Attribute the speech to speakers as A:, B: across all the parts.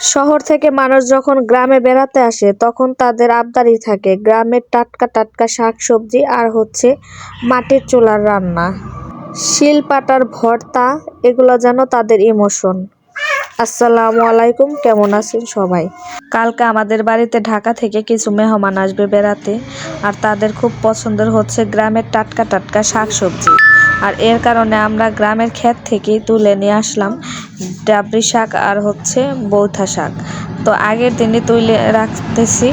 A: শহর থেকে মানুষ যখন গ্রামে বেড়াতে আসে, তখন তাদের আবদারই থাকে, গ্রামের টাটকা টাটকা শাকসবজি আর হচ্ছে মাটির চুলার রান্না। শিল পাটার ভর্তা, এগুলো যেন তাদের ইমোশন। আসসালামু আলাইকুম, কেমন আছেন সবাই? কালকে আমাদের বাড়িতে ঢাকা থেকে কিছু মেহমান আসবে বেড়াতে, আর তাদের খুব পছন্দের হচ্ছে গ্রামের টাটকা টাটকা শাকসবজি। আর এর কারণে আমরা গ্রামের ক্ষেত থেকেই তুলে নিয়ে আসলাম। ডাবরি শাক আর হচ্ছে বৌথা শাক। তো আগের দিনে তুলে রাখতেছি,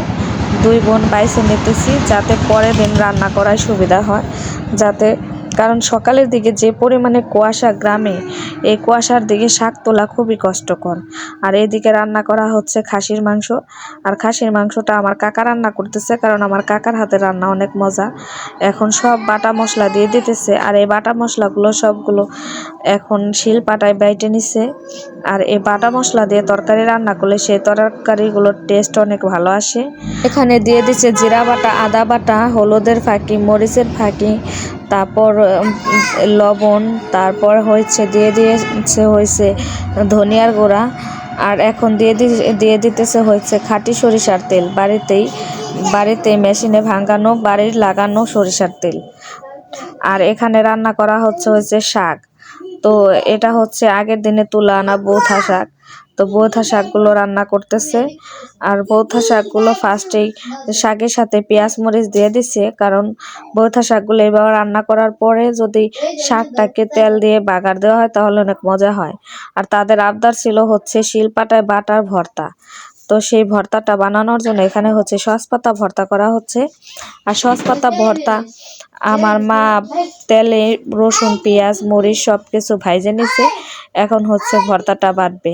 A: দুই বোন বাইসে নিতেছি যাতে পরের দিন রান্না করার সুবিধা হয়, যাতে কারণ সকালের দিকে যে পরিমাণে কুয়াশা গ্রামে, এই কুয়াশার দিকে শাক তোলা খুবই কষ্টকর। আর এদিকে রান্না করা হচ্ছে খাসির মাংস। আর খাসির মাংসটা আমার কাকা রান্না করতেছে কারণ আমার কাকার হাতে রান্না অনেক মজা। এখন সব বাটা মশলা দিয়ে দিতেছে আর এই বাটা মশলাগুলো সবগুলো এখন শিল পাটায় বাইটে নিছে। আর এই বাটা মশলা দিয়ে তরকারি রান্না করলে সেই তরকারিগুলোর টেস্ট অনেক ভালো আসে। এখানে দিয়ে দিচ্ছে জিরা বাটা, আদা বাটা, হলুদের ফাঁকি, মরিচের ফাঁকি তারপর লবণ, তারপর হয়েছে, দিয়ে দিয়েছে হয়েছে ধনিয়ার গুঁড়া, আর এখন দিয়ে দিয়ে দিতেছে হয়েছে খাঁটি সরিষার তেল। বাড়িতেই বাড়িতে মেশিনে ভাঙানো, বাড়ির লাগানো সরিষার তেল। আর এখানে রান্না করা হচ্ছে হয়েছে শাক। তো এটা হচ্ছে আগের দিনে তুলা আনা বৌথা শাক। তো বৌথা শাকগুলো রান্না করতেছে। আর বৌথা শাকগুলো ফার্স্টেই শাকের সাথে পেঁয়াজ মরিচ দিয়ে দিছে, কারণ বৌথা শাকগুলো এবার রান্না করার পরে যদি শাকটাকে তেল দিয়ে বাগার দেওয়া হয় তাহলে অনেক মজা হয়। আর তাদের আবদার ছিল হচ্ছে শিলপাটায় বাটার ভর্তা। তো সেই ভর্তাটা বানানোর জন্য এখানে হচ্ছে সসপাতা ভর্তা করা হচ্ছে। আর সস পাতা ভর্তা আমার মা তেলে রসুন, পেঁয়াজ, মরিচ সব কিছু ভাইজে নিছে। এখন হচ্ছে ভর্তাটা বাটবে।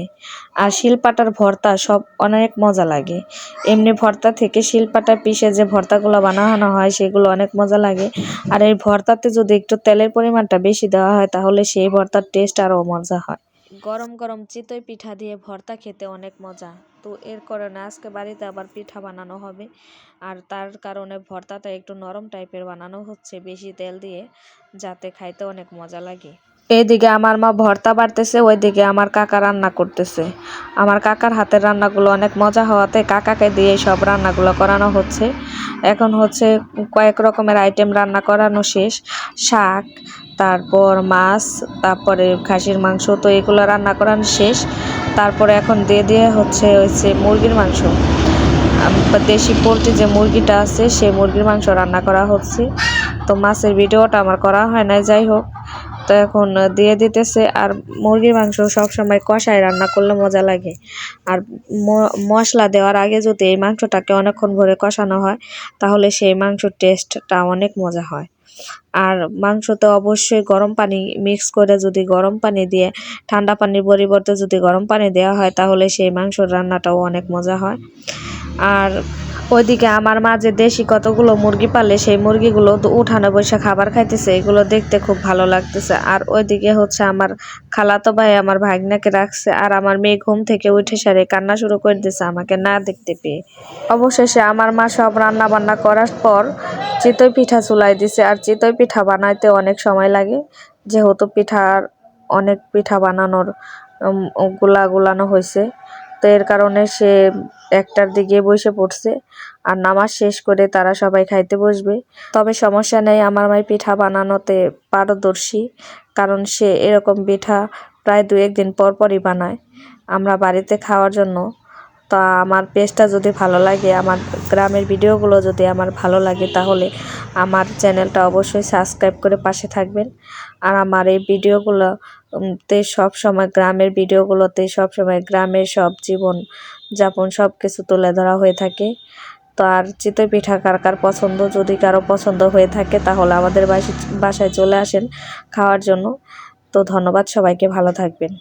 A: আর শিলপাটার ভর্তা সব অনেক মজা লাগে। এমনি ভর্তা থেকে শিলপাটা পিষে যে ভর্তাগুলো বানানো হয় সেগুলো অনেক মজা লাগে। আর এই ভর্তাতে যদি একটু তেলের পরিমাণটা বেশি দেওয়া হয় তাহলে সেই ভর্তার টেস্ট আরও মজা হয়। গরম গরম চিতই পিঠা দিয়ে ভর্তা খেতে অনেক মজা। তো এর কারণে আজকে বাড়িতে আবার পিঠা বানানো হবে। আর তার কারণে ভর্তাটা একটু নরম টাইপের বানানো হচ্ছে, বেশি তেল দিয়ে, যাতে খাইতে অনেক মজা লাগে। এইদিকে আমার মা ভর্তা বাড়তেছে, ওইদিকে আমার কাকা রান্না করতেছে। আমার কাকার হাতের রান্নাগুলো অনেক মজা হওয়াতে কাকাকে দিয়ে সব রান্নাগুলো করানো হচ্ছে। এখন হচ্ছে কয়েক রকমের আইটেম রান্না করানো শেষ। শাক, তারপর মাছ, তারপরে খাসির মাংস, তো এগুলো রান্না করানো শেষ। তারপরে এখন দিয়ে দিয়ে হচ্ছে হচ্ছে মুরগির মাংস। দেশি পোলট্রি যে মুরগিটা আছে, সেই মুরগির মাংস রান্না করা হচ্ছে। তো মাছের ভিডিওটা আমার করা হয় না যাই হোক। তো এখন দিয়ে দিতেছে। আর মুরগির মাংস সবসময় কষায় রান্না করলে মজা লাগে। আর মশলা দেওয়ার আগে যদি এই মাংসটাকে অনেকক্ষণ ভরে কষানো হয়, তাহলে সেই মাংসর টেস্টটা অনেক মজা হয়। আর মাংসতে অবশ্যই গরম পানি মিক্স করে যদি গরম পানি দিয়ে, ঠান্ডা পানির পরিবর্তে যদি গরম পানি দেওয়া হয়, তাহলে সেই মাংসর রান্নাটাও অনেক মজা হয়। আর ওইদিকে আমার মা যে দেশি কতগুলো মুরগি পালে, সেই মুরগিগুলো তো উঠানে বসে খাবার খাইতেছে। এগুলো দেখতে খুব ভালো লাগতেছে। আর ওইদিকে হচ্ছে আমার খালাতো ভাই আমার ভাগনাকে রাখছে আর আমার মেয়ে ঘুম থেকে উঠে সারে কান্না শুরু করে দিছে আমাকে না দেখতে পেয়ে। অবশেষে আমার মা সব রান্না বান্না করার পর চিতই পিঠা চুলাই দিছে। আর চিতই পিঠা বানাইতে অনেক সময় লাগে। যেহেতু পিঠার অনেক পিঠা বানানোরগুলা গুলানো হয়েছে তো এর কারণে সে একটার দিকে বসে পড়ছে আর নামাজ শেষ করে তারা সবাই খাইতে বসবে। তবে সমস্যা নেই, আমার মাই পিঠা বানানোতে পারদর্শী, কারণ সে এরকম পিঠা প্রায় দু একদিন পর পরই বানায়। আমরা বাড়িতে খাওয়ার জন্য, তা আমার পেজটা যদি ভালো লাগে, আমার গ্রামের ভিডিওগুলো যদি আমার ভালো লাগে, তাহলে আমার চ্যানেলটা অবশ্যই সাবস্ক্রাইব করে পাশে থাকবেন। আর আমার এই ভিডিওগুলোতে সব সময় গ্রামের ভিডিওগুলোতে সব সময় গ্রামের সব জীবন যাপন সব কিছু তুলে ধরা হয়ে থাকে। তো আর চিতই পিঠা কার কার পছন্দ? যদি কারও পছন্দ হয়ে থাকে, তাহলে আমাদের বাসায় চলে আসেন খাওয়ার জন্য। তো ধন্যবাদ সবাইকে, ভালো থাকবেন।